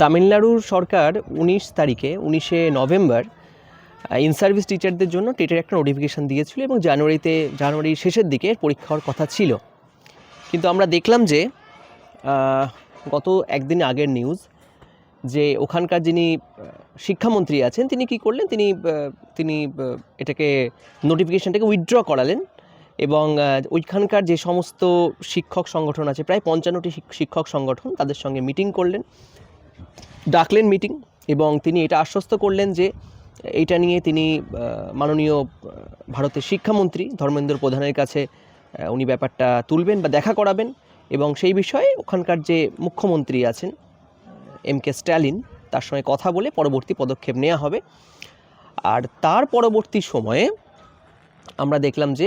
তামিলনাড়ুর সরকার উনিশ তারিখে, উনিশে নভেম্বর ইন সার্ভিস টিচারদের জন্য টেটের একটা নোটিফিকেশান দিয়েছিল এবং জানুয়ারিতে, জানুয়ারির শেষের দিকে পরীক্ষা হওয়ার কথা ছিল। কিন্তু আমরা দেখলাম যে গত একদিন আগের নিউজ যে ওখানকার যিনি শিক্ষামন্ত্রী আছেন, তিনি কি করলেন? তিনি তিনি এটাকে নোটিফিকেশানটাকে উইথড্র করালেন। এবং ওইখানকার যে সমস্ত শিক্ষক সংগঠন আছে, প্রায় পঞ্চান্নটি শিক- শিক্ষক সংগঠন তাদের সঙ্গে মিটিং করলেন। ডাকলেন মিটিং এবং তিনি এটা আশ্বস্ত করলেন যে এইটা নিয়ে তিনি মাননীয় ভারতের শিক্ষামন্ত্রী ধর্মেন্দ্র প্রধানের কাছে উনি ব্যাপারটা তুলবেন বা দেখা করাবেন এবং সেই বিষয়ে ওখানকার যে মুখ্যমন্ত্রী আছেন এম কে স্ট্যালিন, তার সঙ্গে কথা বলে পরবর্তী পদক্ষেপ নেওয়া হবে। আর তার পরবর্তী সময়ে আমরা দেখলাম যে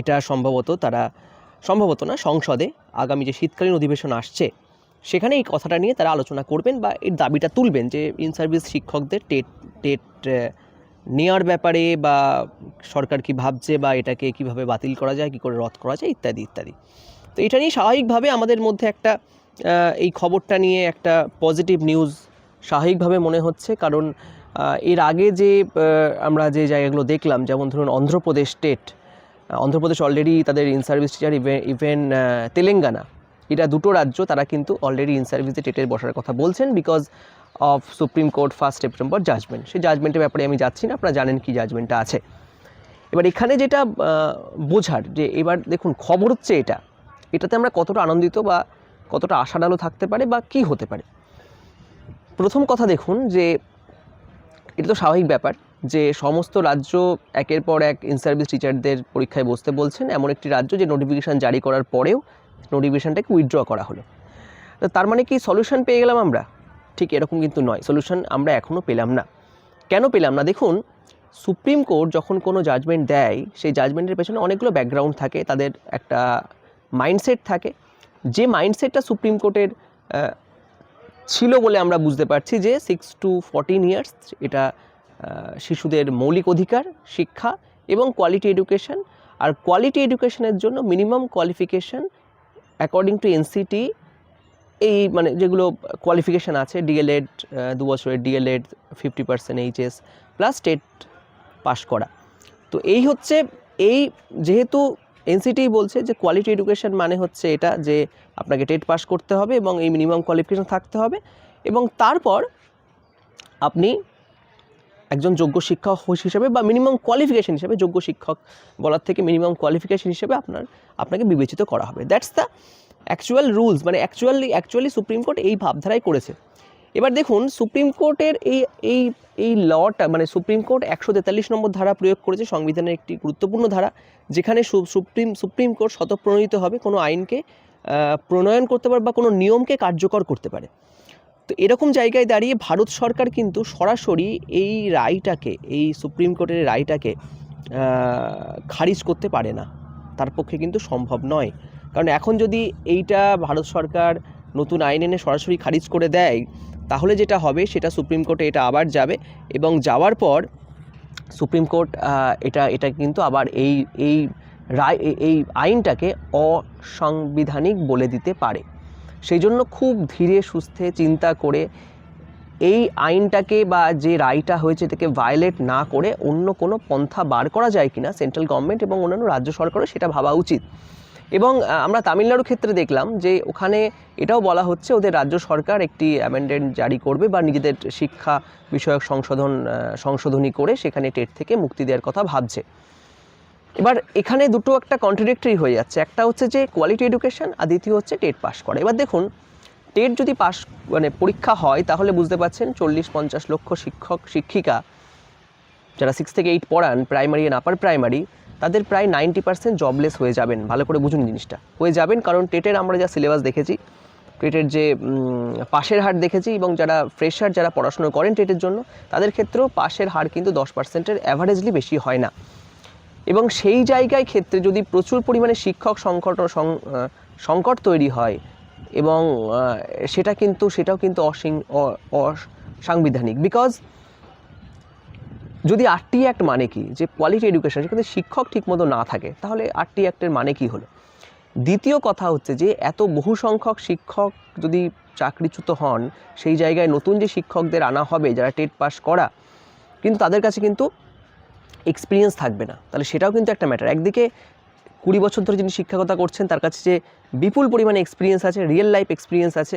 এটা সম্ভবত তারা, সম্ভবত না, সংসদে আগামী যে শীতকালীন অধিবেশন আসছে, সেখানে এই কথাটা নিয়ে তারা আলোচনা করবেন বা এর দাবিটা তুলবেন যে ইন সার্ভিস শিক্ষকদের টেট টেট নেওয়ার ব্যাপারে বা সরকার কি ভাবছে বা এটাকে কীভাবে বাতিল করা যায়, কী করে রদ করা যায়, ইত্যাদি ইত্যাদি। তো এটা নিয়ে স্বাভাবিকভাবে আমাদের মধ্যে একটা এই খবরটা নিয়ে একটা পজিটিভ নিউজ স্বাভাবিকভাবে মনে হচ্ছে, কারণ এর আগে যে আমরা যে জায়গাগুলো দেখলাম, যেমন ধরুন অন্ধ্রপ্রদেশ স্টেট অন্ধ্রপ্রদেশ অলরেডি তাদের in service teacher even even Telangana, এটা দুটো রাজ্য তারা কিন্তু অলরেডি ইন সার্ভিসে টেটের বসার কথা বলছেন because of supreme court first September judgement সেই জাজমেন্টের ব্যাপারে আমি যাচ্ছি না, আপনারা জানেন কি জাজমেন্টটা আছে। এবার এখানে যেটা বোঝার যে, এবার দেখুন খবর হচ্ছে এটা। এটাতে আমরা কতটা আনন্দিত বা কতটা আশাডালো থাকতে পারে বা কি হতে পারে? প্রথম কথা দেখুন যে এটা তো স্বাভাবিক ব্যাপার যে সমস্ত রাজ্য একের পর এক ইন সার্ভিস টিচারদের পরীক্ষায় বসতে বলছেন। এমন একটি রাজ্য যে নোটিফিকেশান জারি করার পরেও নোটিফিকেশানটাকে উইথড্র করা হলো। তার মানে কি সলিউশন পেয়ে গেলাম আমরা? ঠিক এরকম কিন্তু নয়। সলিউশন আমরা এখনও পেলাম না। কেন পেলাম না? দেখুন, সুপ্রিম কোর্ট যখন কোনো জাজমেন্ট দেয়, সেই জাজমেন্টের পেছনে অনেকগুলো ব্যাকগ্রাউন্ড থাকে, তাদের একটা মাইন্ডসেট থাকে। যে মাইন্ডসেটটা সুপ্রিম কোর্টের ছিল বলে আমরা বুঝতে পারছি যে সিক্স টু ফোরটিন ইয়ার্স এটা শিশুদের মৌলিক অধিকার, শিক্ষা এবং কোয়ালিটি এডুকেশন আর কোয়ালিটি এডুকেশনের জন্য minimum qualification according to NCT এই মানে যেগুলো কোয়ালিফিকেশান আছে ডিএলএড দু বছরের D El Ed fifty percent HS plus state pass করা। তো এই হচ্ছে এই যেহেতু এনসিটি বলছে যে কোয়ালিটি এডুকেশন মানে হচ্ছে এটা যে আপনাকে টেট পাস করতে হবে এবং এই মিনিমাম কোয়ালিফিকেশন থাকতে হবে এবং তারপর আপনি একজন যোগ্য শিক্ষক হিসেবে বা মিনিমাম কোয়ালিফিকেশন হিসেবে যোগ্য শিক্ষক বলার থেকে মিনিমাম কোয়ালিফিকেশন হিসেবে আপনার, আপনাকে বিবেচিত করা হবে। দ্যাটস দ্য অ্যাকচুয়াল রুলস মানে অ্যাকচুয়ালি অ্যাকচুয়ালি সুপ্রিম কোর্ট এই ভাবধারাই করেছে। এবার দেখুন সুপ্রিম কোর্টের এই এই এই লটা মানে সুপ্রিম কোর্ট একশো তেতাল্লিশ নম্বর ধারা প্রয়োগ করেছে, সংবিধানের একটি গুরুত্বপূর্ণ ধারা, যেখানে সুপ্রিম সুপ্রিম কোর্ট স্বতঃপ্রণোদিত হবে কোনো আইনকে প্রণয়ন করতে পারে বা কোনো নিয়মকে কার্যকর করতে পারে। তো এরকম জায়গায় দাঁড়িয়ে ভারত সরকার কিন্তু সরাসরি এই রায়টাকে, এই সুপ্রিম কোর্টের রায়টাকে খারিজ করতে পারে না। তার পক্ষে কিন্তু সম্ভব নয়। কারণ এখন যদি এইটা ভারত সরকার নতুন আইন এনে সরাসরি খারিজ করে দেয় তাহলে যেটা হবে, সেটা সুপ্রিম কোর্টে এটা আবার যাবে এবং যাওয়ার পর সুপ্রিম কোর্ট এটা এটা কিন্তু আবার এই এই রায়, এই- আইনটাকে অসাংবিধানিক বলে দিতে পারে। সেই জন্য খুব ধীরে সুস্থে চিন্তা করে এই আইনটাকে বা যে রায়টা হয়েছে এটাকে ভায়োলেট না করে অন্য কোনো পন্থা বার করা যায় কিনা, সেন্ট্রাল গভর্নমেন্ট এবং অন্যান্য রাজ্য সরকারও সেটা ভাবা উচিত। এবং আমরা তামিলনাড়ুর ক্ষেত্রে দেখলাম যে ওখানে এটাও বলা হচ্ছে ওদের রাজ্য সরকার একটি অ্যামেন্ডেন্ট জারি করবে বা নিজেদের শিক্ষা বিষয়ক সংশোধন সংশোধনী করে সেখানে টেট থেকে মুক্তি দেওয়ার কথা ভাবছে। এবার এখানে দুটো একটা কন্ট্রাডিক্টরি হয়ে যাচ্ছে। একটা হচ্ছে যে কোয়ালিটি এডুকেশন আর দ্বিতীয় হচ্ছে টেট পাস করা। এবার দেখুন, টেট যদি পাস মানে পরীক্ষা হয় তাহলে বুঝতে পারছেন চল্লিশ পঞ্চাশ লক্ষ শিক্ষক, শিক্ষিকা যারা সিক্স থেকে এইট পড়ান প্রাইমারি অ্যান্ড আপার প্রাইমারি তাদের প্রায় নাইনটি পার্সেন্ট জবলেস হয়ে যাবেন। ভালো করে বুঝুন জিনিসটা। হয়ে যাবেন কারণ টেটের আমরা যা সিলেবাস দেখেছি, টেটের যে পাশের হার দেখেছি এবং যারা ফ্রেশার যারা পড়াশোনা করেন টেটের জন্য, তাদের ক্ষেত্রেও পাশের হার কিন্তু দশ পার্সেন্টের অ্যাভারেজলি বেশি হয় না। এবং সেই জায়গায় ক্ষেত্রে যদি প্রচুর পরিমাণে শিক্ষক সংকট সংকট তৈরি হয় এবং সেটা কিন্তু, সেটাও কিন্তু অসিং অসাংবিধানিক বিকজ যদি আরটি অ্যাক্ট মানে কি? যে কোয়ালিটি এডুকেশন সেখানে শিক্ষক ঠিকমতো না থাকে, তাহলে আরটি অ্যাক্টের মানে কি হলো? দ্বিতীয় কথা হচ্ছে যে, এত বহু সংখ্যক শিক্ষক যদি চাকরিচ্যুত হন, সেই জায়গায় নতুন যে শিক্ষকদের আনা হবে, যারা টেট পাস করা, কিন্তু তাদের কাছে কিন্তু এক্সপিরিয়েন্স থাকবে না। তাহলে সেটাও কিন্তু একটা ম্যাটার একদিকে কুড়ি বছর ধরে যিনি শিক্ষকতা করছেন, তার কাছে যে বিপুল পরিমাণে এক্সপিরিয়েন্স আছে রিয়েল লাইফ এক্সপিরিয়েন্স আছে,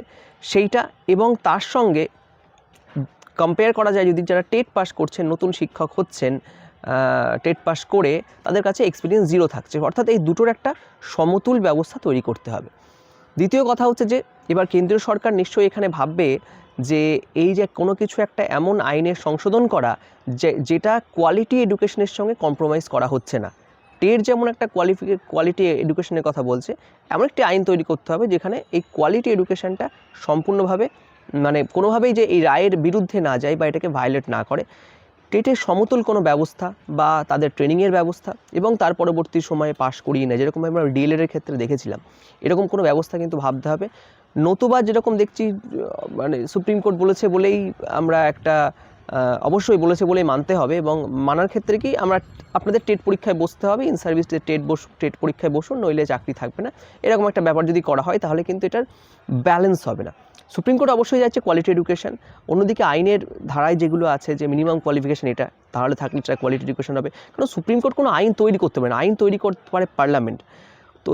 সেইটা এবং তার সঙ্গে কম্পেয়ার করা যায় যদি যারা টেট পাস করছেন, নতুন শিক্ষক হচ্ছেন টেট পাস করে, তাদের কাছে এক্সপিরিয়েন্স জিরো থাকছে। অর্থাৎ এই দুটোর একটা সমতুল ব্যবস্থা তৈরি করতে হবে। দ্বিতীয় কথা হচ্ছে যে, এবার কেন্দ্রীয় সরকার নিশ্চয়ই এখানে ভাববে যে, এই যে কোনো কিছু একটা এমন আইনের সংশোধন করা, যে, যেটা কোয়ালিটি এডুকেশনের সঙ্গে কম্প্রোমাইজ করা হচ্ছে না। টেট যেমন একটা কোয়ালিফি কোয়ালিটি এডুকেশনের কথা বলছে, এমন একটি আইন তৈরি করতে হবে যেখানে এই কোয়ালিটি এডুকেশনটা সম্পূর্ণভাবে মানে কোনোভাবেই যে এই রায়ের বিরুদ্ধে না যায় বা এটাকে ভায়োলেট না করে টেটের সমতুল কোনো ব্যবস্থা বা তাদের ট্রেনিংয়ের ব্যবস্থা এবং তার পরবর্তী সময়ে পাশ করিয়ে নেয়, যেরকম আমরা ডিএলএড এর ক্ষেত্রে দেখেছিলাম। এরকম কোনো ব্যবস্থা কিন্তু ভাবতে হবে। নতুবা যেরকম দেখছি মানে সুপ্রিম কোর্ট বলেছে বলেই আমরা একটা অবশ্যই বলেছে বলেই মানতে হবে এবং মানার ক্ষেত্রে কি আমরা আপনাদের টেট পরীক্ষায় বসতে হবে ইন সার্ভিস টেট বস, টেট পরীক্ষায় বসুন, নইলে চাকরি থাকবে না। এরকম একটা ব্যাপার যদি করা হয়, তাহলে কিন্তু এটার ব্যালেন্স হবে না। সুপ্রিম কোর্ট অবশ্যই যাচ্ছে কোয়ালিটি এডুকেশন অন্যদিকে আইনের ধারায় যেগুলো আছে, যে মিনিমাম কোয়ালিফিকেশন এটা তাহলে থাকলে সেটা কোয়ালিটি এডুকেশন হবে। কারণ সুপ্রিম কোর্ট কোনো আইন তৈরি করতে পারে না। আইন তৈরি করতে পারে পার্লামেন্ট তো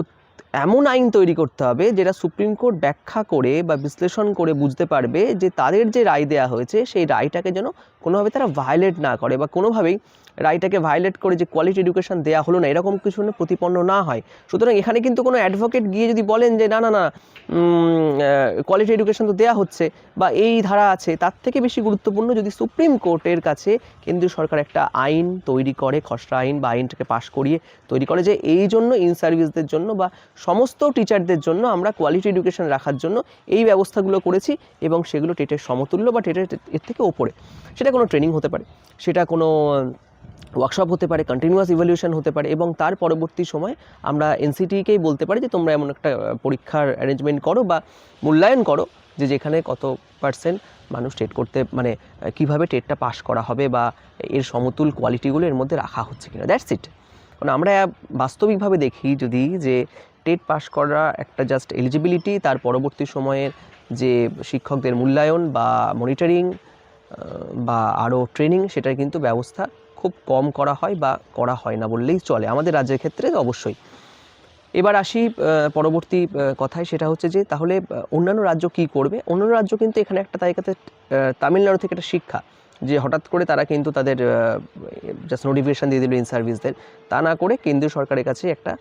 এমন আইন তৈরি করতে হবে, যেটা সুপ্রিম কোর্ট ব্যাখ্যা করে বা বিশ্লেষণ করে বুঝতে পারবে যে তাদের যে রায় দেওয়া হয়েছে, সেই রায়টাকে যেন কোনোভাবে তারা ভায়োলেট না করে বা কোনোভাবেই রায়টাকে ভায়োলেট করে যে কোয়ালিটি এডুকেশন দেওয়া হলো না, এরকম কিছু প্রতিপন্ন না হয়। সুতরাং এখানে কিন্তু কোনো অ্যাডভোকেট গিয়ে যদি বলেন যে, না না না কোয়ালিটি এডুকেশন তো দেওয়া হচ্ছে বা এই ধারা আছে, তার থেকে বেশি গুরুত্বপূর্ণ যদি সুপ্রিম কোর্টের কাছে কেন্দ্রীয় সরকার একটা আইন তৈরি করে, খসড়া আইন বা আইনটাকে পাশ করিয়ে তৈরি করে যে, এই জন্য ইন সার্ভিসদের জন্য বা সমস্ত টিচারদের জন্য আমরা কোয়ালিটি এডুকেশন রাখার জন্য এই ব্যবস্থাগুলো করেছি এবং সেগুলো টেটের সমতুল্য বা টেটের, এর থেকে ওপরে। সেটা কোনো ট্রেনিং হতে পারে। সেটা কোনো ওয়ার্কশপ হতে পারে কন্টিনিউয়াস ইভ্যালুয়েশন হতে পারে এবং তার পরবর্তী সময় আমরা এনসিটিকেই বলতে পারি যে তোমরা এমন একটা পরীক্ষার অ্যারেঞ্জমেন্ট করো বা মূল্যায়ন করো যে যেখানে কত পার্সেন্ট মানুষ টেট করতে মানে কীভাবে টেটটা পাস করা হবে বা এর সমতুল কোয়ালিটিগুলো এর মধ্যে রাখা হচ্ছে কিনা। দ্যাটস ইট কারণ আমরা বাস্তবিকভাবে দেখি যদি যে টেট পাস করা একটা জাস্ট এলিজিবিলিটি তার পরবর্তী সময়ের যে শিক্ষকদের মূল্যায়ন বা মনিটরিং বা আরও ট্রেনিং সেটার কিন্তু ব্যবস্থা খুব কম করা হয় বা করা হয় না বললেই চলে। আমাদের রাজ্যের ক্ষেত্রে অবশ্যই। এবার আসি পরবর্তী কথায়। সেটা হচ্ছে যে তাহলে অন্যান্য রাজ্য কি করবে? অন্যান্য রাজ্য কিন্তু এখানে একটা তালিকাতে আহ, তামিলনাড়ু থেকে একটা শিক্ষা যে হঠাৎ করে তারা কিন্তু তাদের জাস্ট নোটিফিকেশান দিয়ে দিল ইন সার্ভিসদের তা না করে কেন্দ্রীয় সরকারের কাছে একটা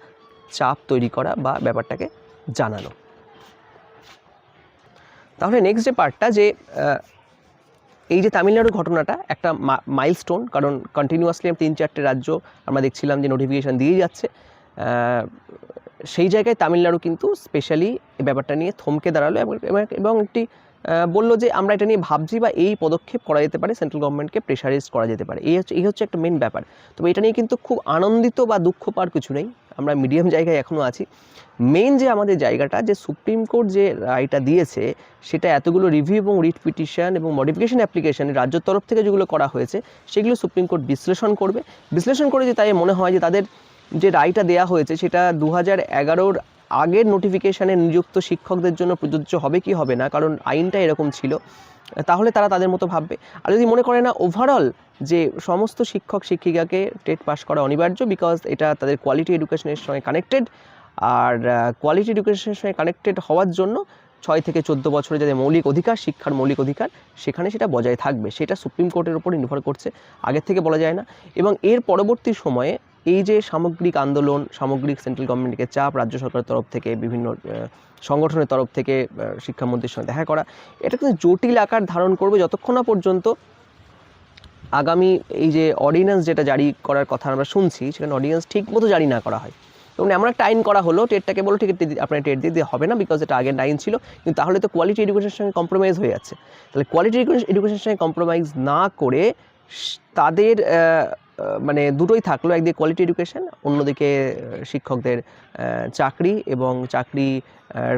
চাপ তৈরি করা বা ব্যাপারটাকে জানানো। তাহলে নেক্সট যে পার্টটা যে এই যে তামিলনাড়ুর ঘটনাটা একটা মাইলস্টোন কারণ কন্টিনিউয়াসলি তিন চারটে রাজ্য আমরা দেখছিলাম যে নোটিফিকেশান দিয়ে যাচ্ছে। সেই জায়গায় তামিলনাড়ু কিন্তু স্পেশালি এই ব্যাপারটা নিয়ে থমকে দাঁড়াল এবং একটি বলল যে আমরা এটা নিয়ে ভাবছি বা এই পদক্ষেপ করা যেতে পারে সেন্ট্রাল গভর্নমেন্টকে প্রেশারাইজ করা যেতে পারে। এই হচ্ছে এই হচ্ছে একটা মেন ব্যাপার। তবে এটা নিয়ে কিন্তু খুব আনন্দিত বা দুঃখ পাওয়ার কিছু নেই। আমরা মিডিয়াম জায়গায় এখনও আছি। মেন যে আমাদের জায়গাটা, যে সুপ্রিম কোর্ট যে রায়টা দিয়েছে, সেটা এতগুলো রিভিউ এবং রিট পিটিশন এবং মডিফিকেশন অ্যাপ্লিকেশন রাজ্যের তরফ থেকে যেগুলো করা হয়েছে, সেগুলো সুপ্রিম কোর্ট বিশ্লেষণ করবে। বিশ্লেষণ করে যে তাই মনে হয় যে তাদের যে রায়টা দেওয়া হয়েছে, সেটা দু হাজার এগারোর আগের নোটিফিকেশানে নিযুক্ত শিক্ষকদের জন্য প্রযোজ্য হবে কি হবে না, কারণ আইনটা এরকম ছিল। তাহলে তারা তাদের মতো ভাববে। আর যদি মনে করে না ওভারঅল যে সমস্ত শিক্ষক শিক্ষিকাকে টেট পাস করা অনিবার্য বিকজ এটা তাদের কোয়ালিটি এডুকেশনের সঙ্গে কানেক্টেড আর কোয়ালিটি এডুকেশনের সঙ্গে কানেক্টেড হওয়ার জন্য ছয় থেকে চোদ্দ বছরে যাদের মৌলিক অধিকার, শিক্ষার মৌলিক অধিকার, সেখানে সেটা বজায় থাকবে। সেটা সুপ্রিম কোর্টের উপর নির্ভর করছে। আগের থেকে বলা যায় না। এবং এর পরবর্তী সময়ে এই যে সামগ্রিক আন্দোলন, সামগ্রিক সেন্ট্রাল গভর্নমেন্টকে চাপ, রাজ্য সরকারের তরফ থেকে বিভিন্ন সংগঠনের তরফ থেকে শিক্ষামন্ত্রীর সঙ্গে দেখা করা, এটা কিন্তু জটিল আকার ধারণ করবে যতক্ষণ না পর্যন্ত আগামী এই যে অর্ডিন্যান্স যেটা জারি করার কথা আমরা শুনছি, সেখানে অর্ডিন্যান্স ঠিক মতো জারি না করা হয়। এবং এমন একটা আইন করা হলো টেটটাকে বলো, ঠিক আপনার টেট দিয়ে হবে না বিকজ এটা আগের আইন ছিল, কিন্তু তাহলে তো কোয়ালিটি এডুকেশনের সঙ্গে কম্প্রোমাইজ হয়ে যাচ্ছে। তাহলে কোয়ালিটি এডুকেশনের সঙ্গে কম্প্রোমাইজ না করে, তাদের মানে দুটোই থাকল, একদিকে কোয়ালিটি এডুকেশন অন্যদিকে শিক্ষকদের চাকরি এবং চাকরি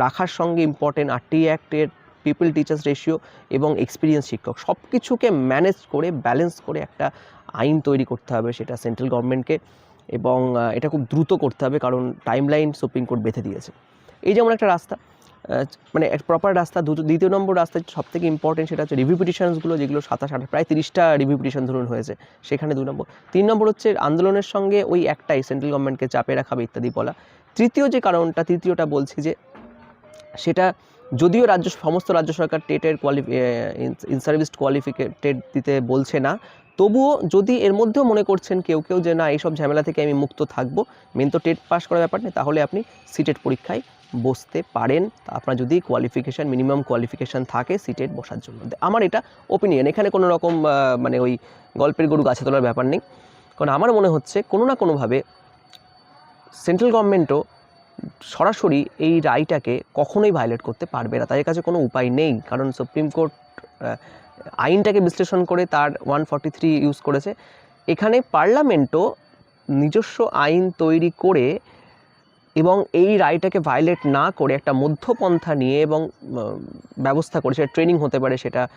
রাখার সঙ্গে ইম্পর্টেন্ট আরটি অ্যাক্টের পিপল টিচার্স রেশিও এবং এক্সপিরিয়েন্স শিক্ষক। সব কিছুকে ম্যানেজ করে ব্যালেন্স করে একটা আইন তৈরি করতে হবে সেটা সেন্ট্রাল গভর্নমেন্টকে এবং এটা খুব দ্রুত করতে হবে কারণ টাইমলাইন সুপ্রিম কোর্ট বেঁধে দিয়েছে। এই যেমন একটা রাস্তা মানে এক প্রপার রাস্তা দ্বিতীয় নম্বর রাস্তা সব থেকে ইম্পর্টেন্ট সেটা হচ্ছে রিভিউ পিটিশনসগুলো যেগুলো সাতাশ, আঠাশ, প্রায় তিরিশটা রিভিউ পিটিশন ধরুন হয়েছে, সেখানে দু নম্বর। তিন নম্বর হচ্ছে আন্দোলনের সঙ্গে ওই একটাই সেন্ট্রাল গভর্নমেন্টকে চাপে রাখাবে ইত্যাদি বলা। তৃতীয় যে কারণটা, তৃতীয়টা বলছি যে, সেটা যদিও রাজ্য, সমস্ত রাজ্য সরকার টেটের কোয়ালি ইন সার্ভিস কোয়ালিফিকেটেড দিতে বলছে না, তবুও যদি এর মধ্যেও মনে করছেন কেউ কেউ যে, না, এইসব ঝামেলা থেকে আমি মুক্ত থাকব মেন তো টেট পাস করার ব্যাপার নেই তাহলে আপনি সিটেট পরীক্ষায় বসতে পারেন, আপনার যদি কোয়ালিফিকেশান মিনিমাম কোয়ালিফিকেশান থাকে সিটেট বসার জন্য। আমার এটা ওপিনিয়ন এখানে কোনো রকম মানে ওই গল্পের গরু গাছে তোলার ব্যাপার নেই। কারণ আমার মনে হচ্ছে কোনো না কোনোভাবে সেন্ট্রাল গভর্নমেন্টও সরাসরি এই রায়টাকে কখনোই ভায়োলেট করতে পারবে না। তাদের কাছে কোনো উপায় নেই। কারণ সুপ্রিম কোর্ট আইনটাকে বিশ্লেষণ করে তার ওয়ান ফর্টি থ্রি ইউজ করেছে। এখানে পার্লামেন্টও নিজস্ব আইন তৈরি করে এবং এই রায়টাকে ভায়োলেট না করে একটা মধ্যপন্থা নিয়ে এবং ব্যবস্থা করে, সেটা ট্রেনিং হতে পারে, সেটা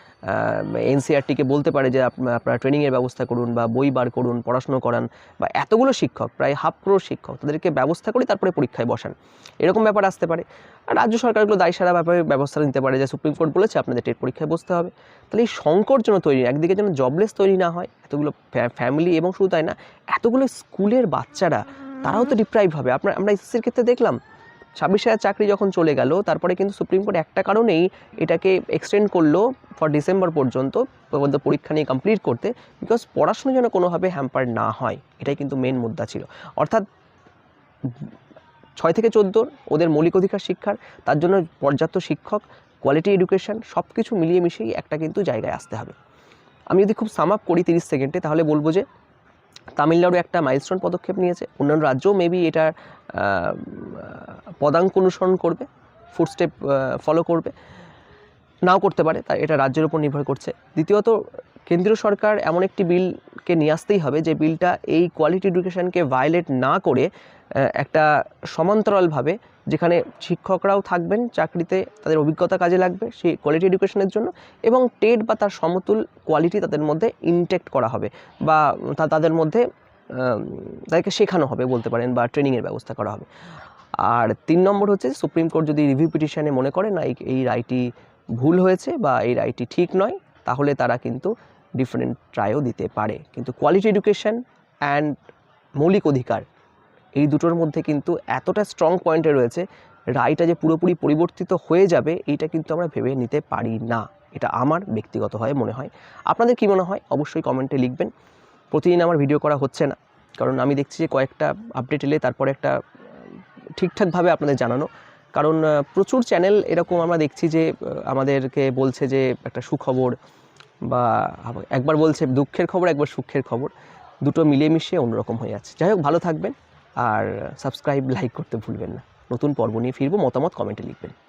এনসিআরটিকে বলতে পারে যে আপ- আপনারা ট্রেনিংয়ের ব্যবস্থা করুন বা বই বার করুন, পড়াশুনো করান বা এতগুলো শিক্ষক, প্রায় হাফ ক্রোর শিক্ষক, তাদেরকে ব্যবস্থা করে তারপরে পরীক্ষায় বসান। এরকম ব্যাপার আসতে পারে। আর রাজ্য সরকারগুলো দায় সারা ব্যাপারে ব্যবস্থা নিতে পারে, যে সুপ্রিম কোর্ট বলেছে আপনাদের টেট পরীক্ষায় বসতে হবে। তাহলে এই সংকট যেন তৈরি, একদিকে যেন জবলেস তৈরি না হয়, এতগুলো ফ্যামিলি এবং শুধু তাই না, এতগুলো স্কুলের বাচ্চারা তারাও তো ডিপ্রাইভ হবে। আপনার, আমরা এসএসসির ক্ষেত্রে দেখলাম, ছাব্বিশ হাজার চাকরি যখন চলে গেল, তারপরে কিন্তু সুপ্রিম কোর্ট একটা কারণেই এটাকে এক্সটেন্ড করল ফর ডিসেম্বর পর্যন্ত পর্যন্ত পরীক্ষা নিয়ে কমপ্লিট করতে বিকজ পড়াশুনো যেন কোনোভাবে হ্যাম্পার না হয়, এটাই কিন্তু মেন মুদ্রা ছিল। অর্থাৎ ছয় থেকে চোদ্দ, ওদের মৌলিক অধিকার শিক্ষার, তার জন্য পর্যাপ্ত শিক্ষক কোয়ালিটি এডুকেশন সব কিছু মিলিয়ে মিশিয়ে একটা কিন্তু জায়গায় আসতে হবে। আমি যদি খুব সাম আপ করি তিরিশ সেকেন্ডে তাহলে বলব যে তামিলনাড়ু একটা মাইলস্টোন পদক্ষেপ নিয়েছে। অন্যান্য রাজ্যও মেবি এটার পদাঙ্ক অনুসরণ করবে ফুড স্টেপ ফলো করবে। নাও করতে পারে তাই এটা রাজ্যের উপর নির্ভর করছে। দ্বিতীয়ত, কেন্দ্রীয় সরকার এমন একটি বিলকে নিয়ে আসতেই হবে যে বিলটা এই কোয়ালিটি এডুকেশানকে ভায়োলেট না করে একটা সমান্তরালভাবে যেখানে শিক্ষকরাও থাকবেন, চাকরিতে তাদের অভিজ্ঞতা কাজে লাগবে সেই কোয়ালিটি এডুকেশনের জন্য এবং টেট বা তার সমতুল কোয়ালিটি তাদের মধ্যে ইনটেক্ট করা হবে বা তাদের মধ্যে তাদেরকে শেখানো হবে বলতে পারেন বা ট্রেনিংয়ের ব্যবস্থা করা হবে। আর তিন নম্বর হচ্ছে সুপ্রিম কোর্ট যদি রিভিউ পিটিশনে মনে করে, না, এই- এই রায়টি ভুল হয়েছে বা এই রায়টি ঠিক নয়, তাহলে তারা কিন্তু ডিফারেন্ট ট্রাইও দিতে পারে। কিন্তু কোয়ালিটি এডুকেশন অ্যান্ড মৌলিক অধিকার এই দুটোর মধ্যে কিন্তু এতটা স্ট্রং পয়েন্টে রয়েছে, রায়টা যে পুরোপুরি পরিবর্তিত হয়ে যাবে, এইটা কিন্তু আমরা ভেবে নিতে পারি না। এটা আমার ব্যক্তিগতভাবে মনে হয়। আপনাদের কী মনে হয়? অবশ্যই কমেন্টে লিখবেন। প্রতিদিন আমার ভিডিও করা হচ্ছে না, কারণ আমি দেখছি যে কয়েকটা আপডেট এলে তারপরে একটা ঠিকঠাকভাবে আপনাদের জানানো। কারণ প্রচুর চ্যানেল এরকম আমরা দেখছি যে আমাদেরকে বলছে যে একটা সুখবর বা একবার বলছে দুঃখের খবর, একবার সুখের খবর। দুটো মিলিয়ে মিশিয়ে অন্যরকম হয়ে যাচ্ছে। যাই হোক, ভালো থাকবেন। আর সাবস্ক্রাইব লাইক করতে ভুলবেন না। নতুন পর্ব নিয়ে ফিরবো মতামত কমেন্টে লিখবেন।